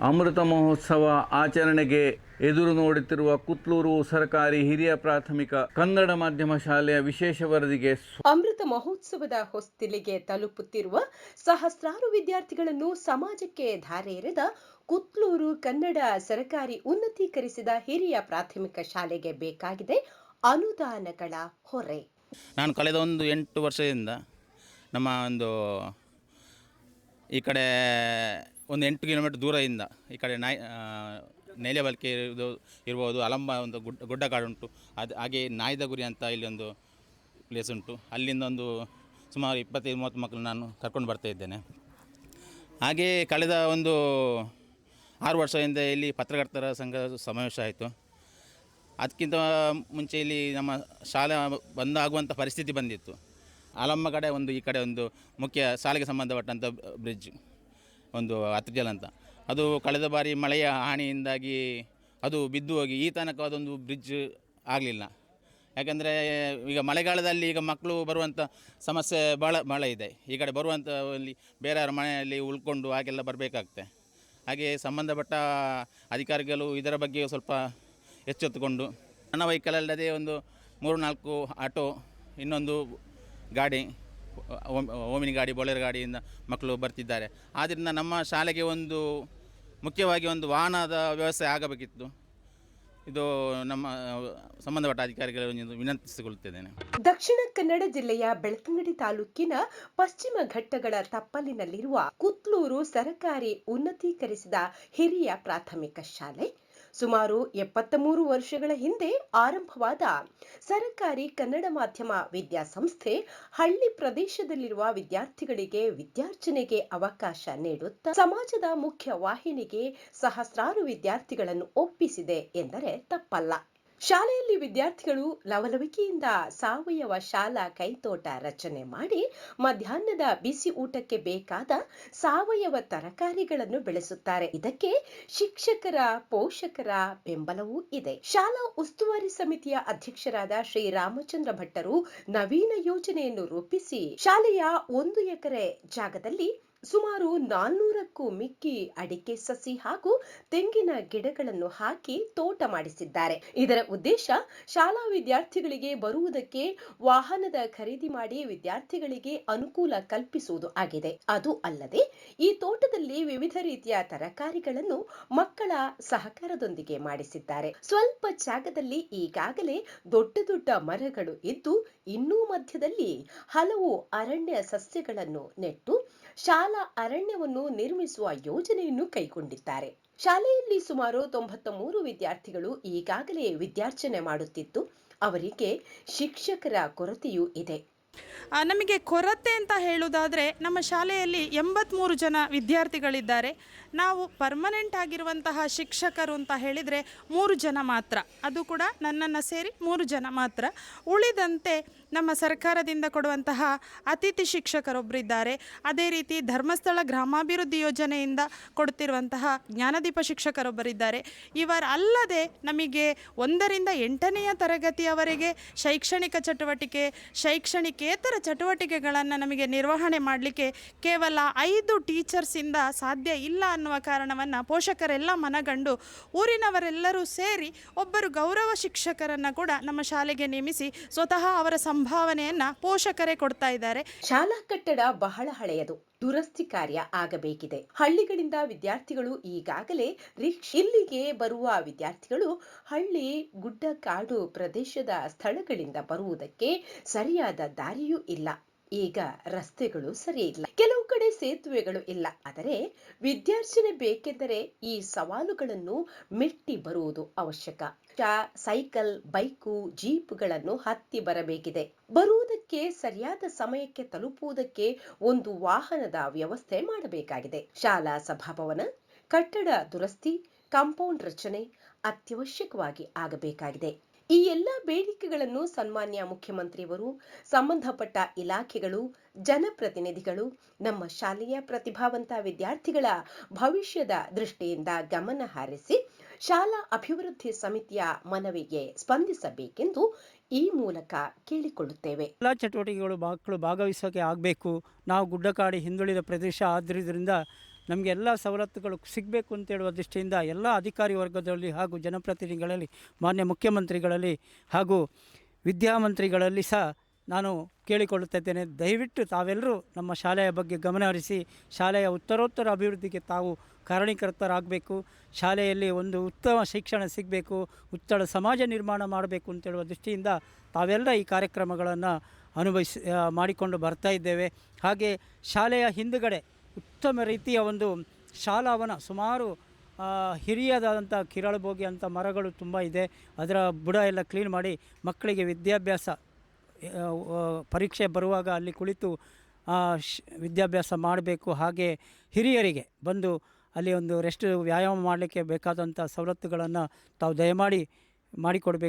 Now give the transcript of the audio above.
ಅಮೃತ ಮಹೋತ್ಸವ ಆಚರಣೆಗೆ ಎದುರು ನೋಡುತ್ತಿರುವ ಕುತ್ಲೂರು ಸರ್ಕಾರಿ ಹಿರಿಯ ಪ್ರಾಥಮಿಕ ಕನ್ನಡ ಮಾಧ್ಯಮ ಶಾಲೆಯ ವಿಶೇಷ ವರದಿಗೆ ಅಮೃತ ಮಹೋತ್ಸವದ ಹೊಸ್ತಿಲಿಗೆ ತಲುಪುತ್ತಿರುವ ಸಹಸ್ರಾರು ವಿದ್ಯಾರ್ಥಿಗಳನ್ನು ಸಮಾಜಕ್ಕೆ ಧಾರೆ ಎರೆದ ಕುತ್ಲೂರು ಕನ್ನಡ ಸರ್ಕಾರಿ ಉನ್ನತೀಕರಿಸಿದ ಹಿರಿಯ ಪ್ರಾಥಮಿಕ ಶಾಲೆಗೆ ಬೇಕಾಗಿದೆ ಅನುದಾನಗಳ ಹೊರೆ. ನಾನು ಕಳೆದ ಒಂದು ಎಂಟು ವರ್ಷದಿಂದ ನಮ್ಮ ಒಂದು ಈ ಕಡೆ ಒಂದು ಎಂಟು ಕಿಲೋಮೀಟ್ರ್ ದೂರದಿಂದ ಈ ಕಡೆ ನಾಯ್ ನೆಲೆಬಲ್ಕೆ ಇರೋದು, ಇರ್ಬೋದು, ಅಲಂಬ ಒಂದು ಗುಡ್ಡ ಗುಡ್ಡಗಾಡು ಉಂಟು. ಅದು, ಹಾಗೆ ನಾಯ್ದಗುರಿ ಅಂತ ಇಲ್ಲಿ ಒಂದು ಪ್ಲೇಸ್ ಉಂಟು. ಅಲ್ಲಿಂದ ಒಂದು ಸುಮಾರು ಇಪ್ಪತ್ತೈದು, ಮೂವತ್ತು ಮಕ್ಕಳು ನಾನು ಕರ್ಕೊಂಡು ಬರ್ತಾ ಇದ್ದೇನೆ. ಹಾಗೆ ಕಳೆದ ಒಂದು ಆರು ವರ್ಷದಿಂದ ಇಲ್ಲಿ ಪತ್ರಕರ್ತರ ಸಂಘ ಸಮಾವೇಶ ಆಯಿತು. ಅದಕ್ಕಿಂತ ಮುಂಚೆ ಇಲ್ಲಿ ನಮ್ಮ ಶಾಲೆ ಬಂದ್ ಆಗುವಂಥ ಪರಿಸ್ಥಿತಿ ಬಂದಿತ್ತು. ಆಲಮ್ಮ ಕಡೆ ಒಂದು, ಈ ಕಡೆ ಒಂದು ಮುಖ್ಯ ಶಾಲೆಗೆ ಸಂಬಂಧಪಟ್ಟಂಥ ಬ್ರಿಡ್ಜ್. ಒಂದು ಅತ್ರಿಜಲ್ ಅಂತ. ಅದು ಕಳೆದ ಬಾರಿ ಮಳೆಯ ಹಾನಿಯಿಂದಾಗಿ ಅದು ಬಿದ್ದು ಹೋಗಿ, ಈ ತನಕ ಅದೊಂದು ಬ್ರಿಡ್ಜ್ ಆಗಲಿಲ್ಲ. ಯಾಕಂದರೆ ಈಗ ಮಳೆಗಾಲದಲ್ಲಿ ಈಗ ಮಕ್ಕಳು ಬರುವಂಥ ಸಮಸ್ಯೆ ಭಾಳ ಭಾಳ ಇದೆ. ಈ ಕಡೆ ಬರುವಂಥ ಅಲ್ಲಿ ಬೇರೆಯವ್ರ ಮನೆಯಲ್ಲಿ ಉಳ್ಕೊಂಡು ಹಾಗೆಲ್ಲ ಬರಬೇಕಾಗ್ತೆ ಹಾಗೆ ಸಂಬಂಧಪಟ್ಟ ಅಧಿಕಾರಿಗಳು ಇದರ ಬಗ್ಗೆ ಸ್ವಲ್ಪ ಎಚ್ಚೆತ್ತುಕೊಂಡು ನನ್ನ ವೆಹಿಕಲ್ ಅಲ್ಲದೆ ಒಂದು ಮೂರು ನಾಲ್ಕು ಆಟೋ, ಇನ್ನೊಂದು ಗಾಡಿ ಓಮಿನಿ ಗಾಡಿ, ಬೊಲೆರೋ ಗಾಡಿಯಿಂದ ಮಕ್ಕಳು ಬರ್ತಿದ್ದಾರೆ. ಆದ್ದರಿಂದ ನಮ್ಮ ಶಾಲೆಗೆ ಒಂದು ಮುಖ್ಯವಾಗಿ ಒಂದು ವಾಹನದ ವ್ಯವಸ್ಥೆ ಆಗಬೇಕಿತ್ತು. ಇದು ನಮ್ಮ, ಸಂಬಂಧಪಟ್ಟ ಅಧಿಕಾರಿಗಳು ವಿನಂತಿಸಿಕೊಳ್ಳುತ್ತಿದ್ದೇನೆ. ದಕ್ಷಿಣ ಕನ್ನಡ ಜಿಲ್ಲೆಯ ಬೆಳ್ತಂಗಡಿ ತಾಲೂಕಿನ ಪಶ್ಚಿಮ ಘಟ್ಟಗಳ ತಪ್ಪಲಿನಲ್ಲಿರುವ ಕುತ್ಲೂರು ಸರಕಾರಿ ಉನ್ನತೀಕರಿಸಿದ ಹಿರಿಯ ಪ್ರಾಥಮಿಕ ಶಾಲೆ ಸುಮಾರು ಎಪ್ಪತ್ತ ಮೂರು ವರ್ಷಗಳ ಹಿಂದೆ ಆರಂಭವಾದ ಸರ್ಕಾರಿ ಕನ್ನಡ ಮಾಧ್ಯಮ ವಿದ್ಯಾಸಂಸ್ಥೆ ಹಳ್ಳಿ ಪ್ರದೇಶದಲ್ಲಿರುವ ವಿದ್ಯಾರ್ಥಿಗಳಿಗೆ ವಿದ್ಯಾರ್ಜನೆಗೆ ಅವಕಾಶ ನೀಡುತ್ತಾ ಸಮಾಜದ ಮುಖ್ಯ ವಾಹಿನಿಗೆ ಸಹಸ್ರಾರು ವಿದ್ಯಾರ್ಥಿಗಳನ್ನು ಒಪ್ಪಿಸಿದೆ ಎಂದರೆ ತಪ್ಪಲ್ಲ. ಶಾಲೆಯಲ್ಲಿ ವಿದ್ಯಾರ್ಥಿಗಳು ಲವಲವಿಕೆಯಿಂದ ಸಾವಯವ ಶಾಲಾ ಕೈತೋಟ ರಚನೆ ಮಾಡಿ ಮಧ್ಯಾಹ್ನದ ಬಿಸಿ ಊಟಕ್ಕೆ ಬೇಕಾದ ಸಾವಯವ ತರಕಾರಿಗಳನ್ನು ಬೆಳೆಸುತ್ತಾರೆ. ಇದಕ್ಕೆ ಶಿಕ್ಷಕರ, ಪೋಷಕರ ಬೆಂಬಲವೂ ಇದೆ. ಶಾಲಾ ಉಸ್ತುವಾರಿ ಸಮಿತಿಯ ಅಧ್ಯಕ್ಷರಾದ ಶ್ರೀ ರಾಮಚಂದ್ರ ಭಟ್ಟರು ನವೀನ ಯೋಜನೆಯನ್ನು ರೂಪಿಸಿ ಶಾಲೆಯ ಒಂದು ಎಕರೆ ಜಾಗದಲ್ಲಿ ಸುಮಾರು ನಾನ್ನೂರಕ್ಕೂ ಮಿಕ್ಕಿ ಅಡಿಕೆ ಸಸಿ ಹಾಗೂ ತೆಂಗಿನ ಗಿಡಗಳನ್ನು ಹಾಕಿ ತೋಟ ಮಾಡಿಸಿದ್ದಾರೆ. ಇದರ ಉದ್ದೇಶ ಶಾಲಾ ವಿದ್ಯಾರ್ಥಿಗಳಿಗೆ ಬರುವುದಕ್ಕೆ ವಾಹನದ ಖರೀದಿ ಮಾಡಿ ವಿದ್ಯಾರ್ಥಿಗಳಿಗೆ ಅನುಕೂಲ ಕಲ್ಪಿಸುವುದು ಆಗಿದೆ. ಅದು ಅಲ್ಲದೆ ಈ ತೋಟದಲ್ಲಿ ವಿವಿಧ ರೀತಿಯ ತರಕಾರಿಗಳನ್ನು ಮಕ್ಕಳ ಸಹಕಾರದೊಂದಿಗೆ ಮಾಡಿಸಿದ್ದಾರೆ. ಸ್ವಲ್ಪ ಜಾಗದಲ್ಲಿ ಈಗಾಗಲೇ ದೊಡ್ಡ ದೊಡ್ಡ ಮರಗಳು ಇದ್ದು, ಇನ್ನೂ ಮಧ್ಯದಲ್ಲಿ ಹಲವು ಅರಣ್ಯ ಸಸ್ಯಗಳನ್ನು ನೆಟ್ಟು ಶಾಲಾ ಅರಣ್ಯವನ್ನು ನಿರ್ಮಿಸುವ ಯೋಜನೆಯನ್ನು ಕೈಗೊಂಡಿದ್ದಾರೆ. ಶಾಲೆಯಲ್ಲಿ ಸುಮಾರು ತೊಂಬತ್ತ ಮೂರು ವಿದ್ಯಾರ್ಥಿಗಳು ಈಗಾಗಲೇ ವಿದ್ಯಾರ್ಚನೆ ಮಾಡುತ್ತಿದ್ದು, ಅವರಿಗೆ ಶಿಕ್ಷಕರ ಕೊರತೆಯೂ ಇದೆ. ನಮಗೆ ಕೊರತೆ ಅಂತ ಹೇಳುವುದಾದರೆ ನಮ್ಮ ಶಾಲೆಯಲ್ಲಿ ಎಂಬತ್ತ್ಮೂರು ಜನ ವಿದ್ಯಾರ್ಥಿಗಳಿದ್ದಾರೆ. ನಾವು ಪರ್ಮನೆಂಟ್ ಆಗಿರುವಂತಹ ಶಿಕ್ಷಕರು ಅಂತ ಹೇಳಿದರೆ ಮೂರು ಜನ ಮಾತ್ರ. ಅದು ಕೂಡ ನನ್ನನ್ನು ಸೇರಿ ಮೂರು ಜನ ಮಾತ್ರ. ಉಳಿದಂತೆ ನಮ್ಮ ಸರ್ಕಾರದಿಂದ ಕೊಡುವಂತಹ ಅತಿಥಿ ಶಿಕ್ಷಕರೊಬ್ಬರಿದ್ದಾರೆ ಅದೇ ರೀತಿ ಧರ್ಮಸ್ಥಳ ಗ್ರಾಮಾಭಿವೃದ್ಧಿ ಯೋಜನೆಯಿಂದ ಕೊಡ್ತಿರುವಂತಹ ಜ್ಞಾನದೀಪ ಶಿಕ್ಷಕರೊಬ್ಬರಿದ್ದಾರೆ. ಇವರಲ್ಲದೆ ನಮಗೆ ಒಂದರಿಂದ ಎಂಟನೆಯ ತರಗತಿಯವರೆಗೆ ಶೈಕ್ಷಣಿಕ ಚಟುವಟಿಕೆ ಶೈಕ್ಷಣಿಕೇತರ ಚಟುವಟಿಕೆಗಳನ್ನು ನಮಗೆ ನಿರ್ವಹಣೆ ಮಾಡಲಿಕ್ಕೆ ಕೇವಲ ಐದು ಟೀಚರ್ಸಿಂದ ಸಾಧ್ಯ ಇಲ್ಲ ಅನ್ನುವ ಕಾರಣವನ್ನು ಪೋಷಕರೆಲ್ಲ ಮನಗಂಡು ಊರಿನವರೆಲ್ಲರೂ ಸೇರಿ ಒಬ್ಬರು ಗೌರವ ಶಿಕ್ಷಕರನ್ನು ಕೂಡ ನಮ್ಮ ಶಾಲೆಗೆ ನೇಮಿಸಿ ಸ್ವತಃ ಅವರ ಸಂಭಾವನೆಯನ್ನು ಪೋಷಕರೇ ಕೊಡ್ತಾ ಇದ್ದಾರೆ. ಶಾಲಾ ಕಟ್ಟಡ ಬಹಳ ಹಳೆಯದು. ದುರಸ್ತಿ ಕಾರ್ಯ ಆಗಬೇಕಿದೆ. ಹಳ್ಳಿಗಳಿಂದ ವಿದ್ಯಾರ್ಥಿಗಳು ಈಗಾಗಲೇ ರಿಕ್ಷ್ ಇಲ್ಲಿಗೆ ಬರುವ ವಿದ್ಯಾರ್ಥಿಗಳು ಹಳ್ಳಿ ಗುಡ್ಡ ಕಾಡು ಪ್ರದೇಶದ ಸ್ಥಳಗಳಿಂದ ಬರುವುದಕ್ಕೆ ಸರಿಯಾದ ದಾರಿಯೂ ಇಲ್ಲ. ಈಗ ರಸ್ತೆಗಳು ಸರಿ ಇಲ್ಲ. ಕೆಲವು ಕಡೆ ಸೇತುವೆಗಳು ಇಲ್ಲ. ಆದರೆ ವಿದ್ಯಾರ್ಜನೆ ಬೇಕೆಂದರೆ ಈ ಸವಾಲುಗಳನ್ನು ಮೆಟ್ಟಿ ಬರುವುದು ಅವಶ್ಯಕ. ಸೈಕಲ್, ಬೈಕು, ಜೀಪ್ಗಳನ್ನು ಹತ್ತಿ ಬರಬೇಕಿದೆ. ಬರುವುದಕ್ಕೆ, ಸರಿಯಾದ ಸಮಯಕ್ಕೆ ತಲುಪುವುದಕ್ಕೆ ಒಂದು ವಾಹನದ ವ್ಯವಸ್ಥೆ ಮಾಡಬೇಕಾಗಿದೆ. ಶಾಲಾ ಸಭಾಭವನ, ಕಟ್ಟಡ ದುರಸ್ತಿ, ಕಾಂಪೌಂಡ್ ರಚನೆ ಅತ್ಯವಶ್ಯಕವಾಗಿ ಆಗಬೇಕಾಗಿದೆ. ಈ ಎಲ್ಲ ಬೇಡಿಕೆಗಳನ್ನು ಸನ್ಮಾನ್ಯ ಮುಖ್ಯಮಂತ್ರಿಯವರು, ಸಂಬಂಧಪಟ್ಟ ಇಲಾಖೆಗಳು, ಜನಪ್ರತಿನಿಧಿಗಳು, ನಮ್ಮ ಶಾಲೆಯ ಪ್ರತಿಭಾವಂತ ವಿದ್ಯಾರ್ಥಿಗಳ ಭವಿಷ್ಯದ ದೃಷ್ಟಿಯಿಂದ ಗಮನ ಹರಿಸಿ ಶಾಲಾ ಅಭಿವೃದ್ಧಿ ಸಮಿತಿಯ ಮನವಿಗೆ ಸ್ಪಂದಿಸಬೇಕೆಂದು ಈ ಮೂಲಕ ಕೇಳಿಕೊಳ್ಳುತ್ತೇವೆ. ಎಲ್ಲ ಚಟುವಟಿಕೆಗಳು ಮಕ್ಕಳು ಭಾಗವಹಿಸೋಕೆ ಆಗಬೇಕು. ನಾವು ಗುಡ್ಡಕಾಡಿ ಹಿಂದುಳಿದ ಪ್ರದೇಶ ಆದ್ದರಿಂದ ನಮಗೆ ಎಲ್ಲ ಸವಲತ್ತುಗಳು ಸಿಗಬೇಕು ಅಂತ ಹೇಳುವ ದೃಷ್ಟಿಯಿಂದ ಎಲ್ಲ ಅಧಿಕಾರಿ ವರ್ಗದಲ್ಲಿ ಹಾಗೂ ಜನಪ್ರತಿನಿಧಿಗಳಲ್ಲಿ, ಮಾನ್ಯ ಮುಖ್ಯಮಂತ್ರಿಗಳಲ್ಲಿ ಹಾಗೂ ವಿದ್ಯಾಮಂತ್ರಿಗಳಲ್ಲಿ ಸಹ ನಾನು ಕೇಳಿಕೊಳ್ಳುತ್ತಿದ್ದೇನೆ. ದಯವಿಟ್ಟು ತಾವೆಲ್ಲರೂ ನಮ್ಮ ಶಾಲೆಯ ಬಗ್ಗೆ ಗಮನಹರಿಸಿ ಶಾಲೆಯ ಉತ್ತರೋತ್ತರ ಅಭಿವೃದ್ಧಿಗೆ ತಾವು ಕಾರಣೀಕರ್ತರಾಗಬೇಕು ಶಾಲೆಯಲ್ಲಿ ಒಂದು ಉತ್ತಮ ಶಿಕ್ಷಣ ಸಿಗಬೇಕು ಉತ್ತಮ ಸಮಾಜ ನಿರ್ಮಾಣ ಮಾಡಬೇಕು ಅಂತೇಳುವ ದೃಷ್ಟಿಯಿಂದ ತಾವೆಲ್ಲ ಈ ಕಾರ್ಯಕ್ರಮಗಳನ್ನು ಅನುಭವಿಸಿ ಮಾಡಿಕೊಂಡು ಬರ್ತಾ ಇದ್ದೇವೆ. ಹಾಗೆ ಶಾಲೆಯ ಹಿಂದುಗಡೆ ಉತ್ತಮ ರೀತಿಯ ಒಂದು ಶಾಲಾವನ, ಸುಮಾರು ಹಿರಿಯದಾದಂಥ ಕಿರಳಬೋಗಿ ಅಂತ ಮರಗಳು ತುಂಬ ಇದೆ. ಅದರ ಬುಡ ಎಲ್ಲ ಕ್ಲೀನ್ ಮಾಡಿ ಮಕ್ಕಳಿಗೆ ವಿದ್ಯಾಭ್ಯಾಸ ಪರೀಕ್ಷೆ ಬರುವಾಗ ಅಲ್ಲಿ ಕುಳಿತು ವಿದ್ಯಾಭ್ಯಾಸ ಮಾಡಬೇಕು. ಹಾಗೆ ಹಿರಿಯರಿಗೆ ಬಂದು ಅಲ್ಲಿ ಒಂದು ರೆಸ್ಟ್ ವ್ಯಾಯಾಮ ಮಾಡಲಿಕ್ಕೆ ಬೇಕಾದಂಥ ಸವಲತ್ತುಗಳನ್ನು ತಾವು ದಯಮಾಡಿ ಮಾಡಿಕೊಡಬೇಕು.